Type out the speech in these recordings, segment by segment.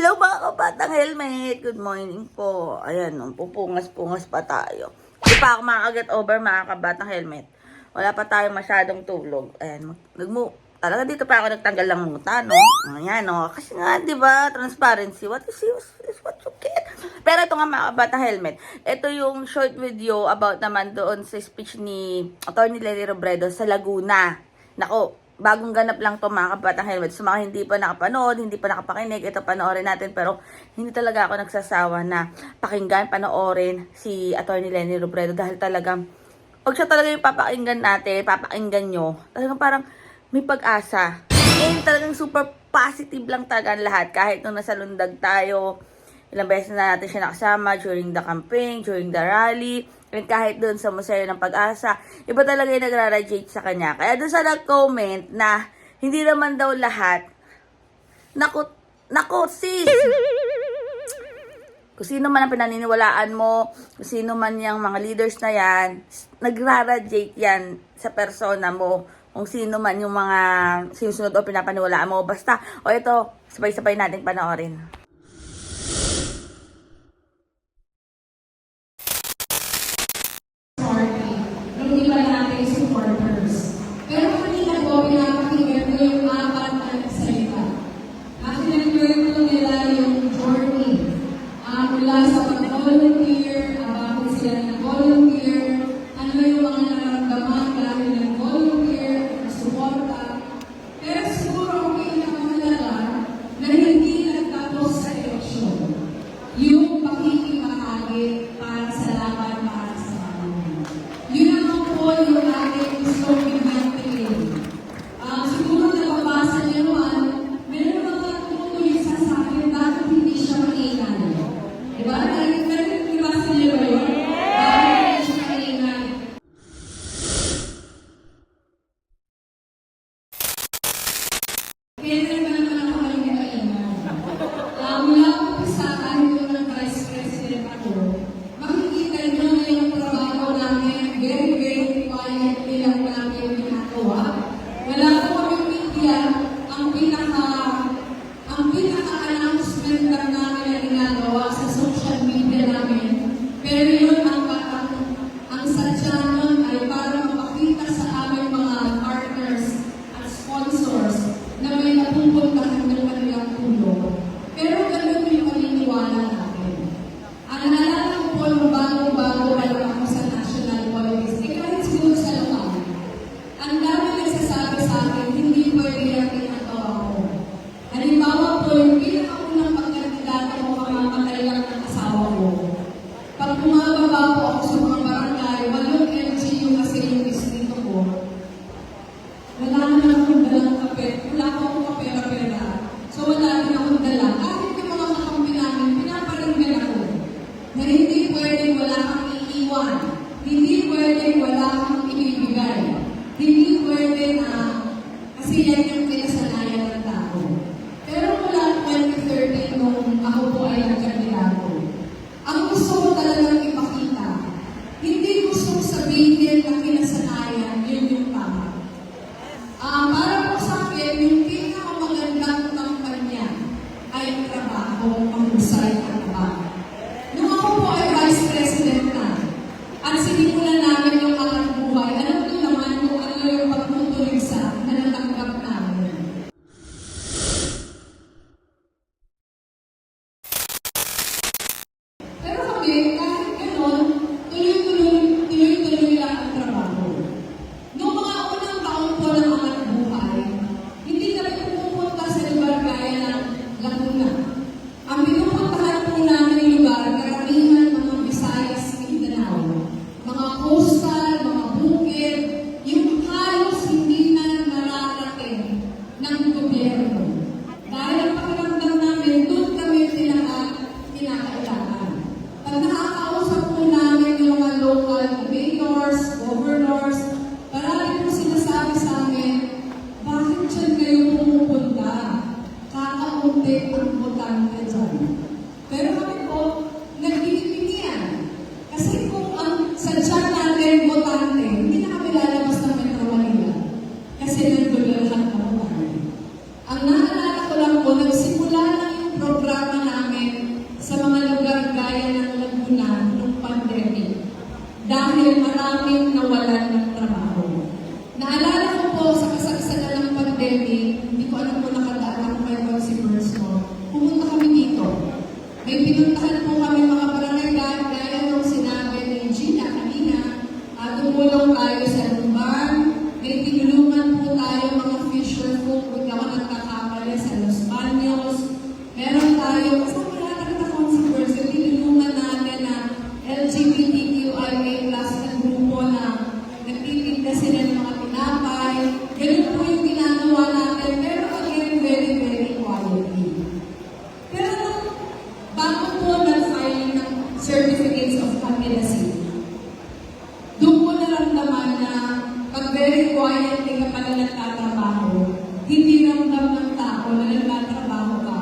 Hello mga kabatang helmet! Good morning po. Ayan, um, pupungas-pungas pa tayo. Hindi pa ako makagat over mga kabatang helmet. Wala pa tayong masyadong tulog. Ayan, nagmo talaga dito pa ako nagtanggal ng muta, no? Ayan, no? Kasi nga, di ba, transparency, what is yours is what you get. Pero ito nga mga kabata helmet. Ito yung short video about naman doon sa speech ni Atty. Larry Robredo sa Laguna. Nako, bagong ganap lang to mga kabatang helmet. So mga hindi pa nakapanood, hindi pa nakapakinig, ito panoorin natin. Pero hindi talaga ako nagsasawa na pakinggan, panoorin si Atty. Lenny Robredo dahil talagang pag siya talaga yung papakinggan natin, papakinggan nyo, talagang parang may pag-asa. And talagang super positive lang talaga lahat. Kahit nung nasa lundag tayo, ilang beses na natin siya nakasama during the campaign, during the rally, And kahit doon sa Museo ng Pag-asa, iba talaga yung nagra-radiate sa kanya. Kaya doon sa nag-comment na hindi naman daw lahat, naku, naku sis! Kung sino man ang pinaniniwalaan mo, kung sino man yung mga leaders na yan, nagra-radiate yan sa persona mo kung sino man yung mga sinusunod o pinapaniwalaan mo. Basta, o ito, sabay-sabay natin panoorin. doing so. sa Lumban. May tinulungan po tayo mga fisher folk. Huwag naman nagkakamali sa Lumban. very quiet thing na pala nagtatrabaho. Hindi ramdam ng tao na nagtatrabaho ka.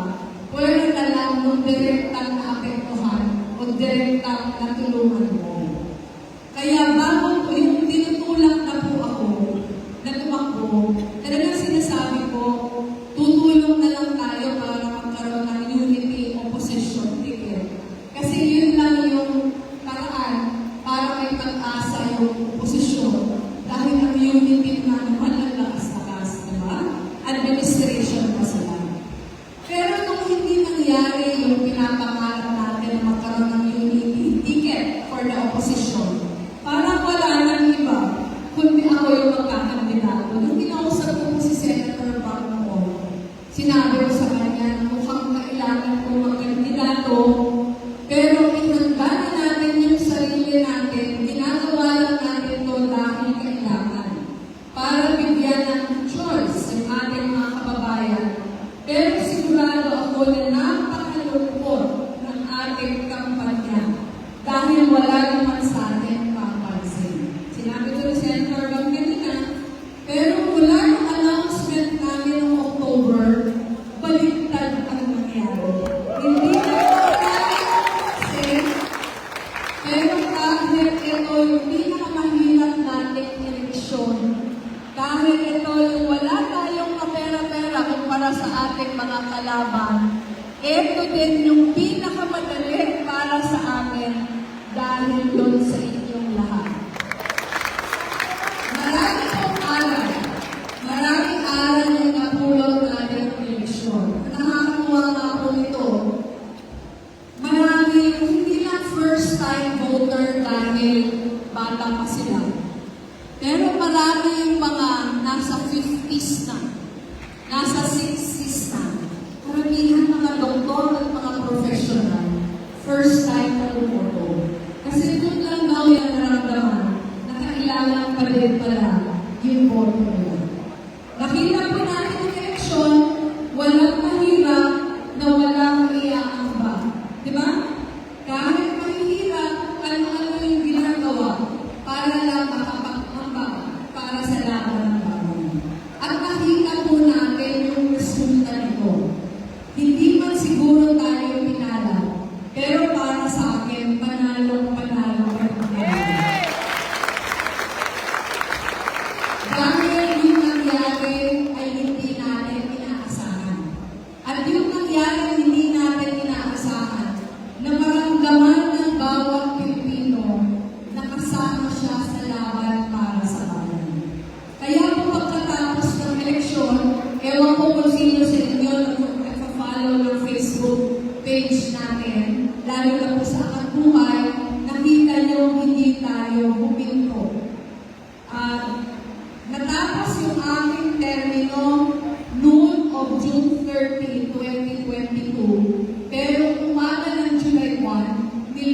Pwede ka lang nung direktang naapektuhan o direktang natulungan mo. Kaya bago po yung tinutulak na po ako, na tumakbo, talagang sinasabi ko, tutulong na lang tayo para magkaroon ng unity opposition ticket. Kasi yun lang yung paraan para may pag-asa yung tayo pinakamahirap nating eleksyon. Kahit ito wala tayong kapera-pera kumpara sa ating mga kalaban, ito din yung pinakamadali para sa amin dahil doon sa inyong lahat. Marami pong aral. Maraming aral yung napulot natin ng eleksyon. Nakakuha nga po ito. Maraming hindi lang first time voter bata pa sila. Pero marami yung mga nasa 50s na, nasa 60s na. Karamihan mga doktor at mga professional, first time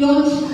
Dios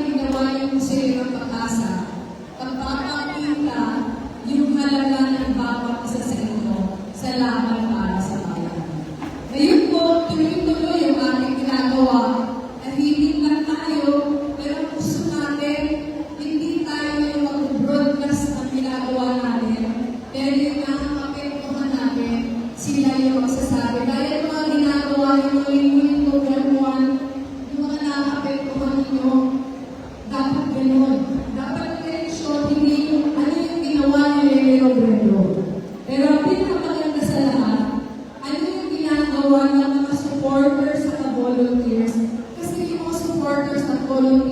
falando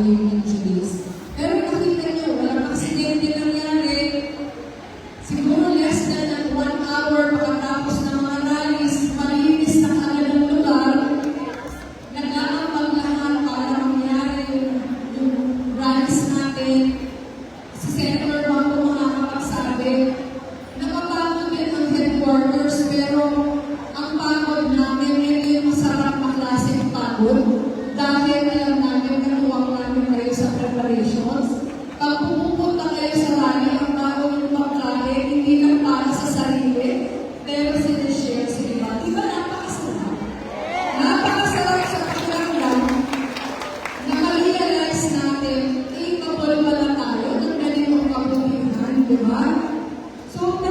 Baby Julius. Pero nakita niyo, walang aksidente nangyari. Siguro less than one hour pagkatapos ng mga rallies, malinis na agad ang lugar, nag-aambag lahat para mangyari yung rallies natin. Si Senator Juan po makakapagsabi, napapagod din ang headquarters, pero ang pagod namin, hindi masarap na klaseng pagod. Super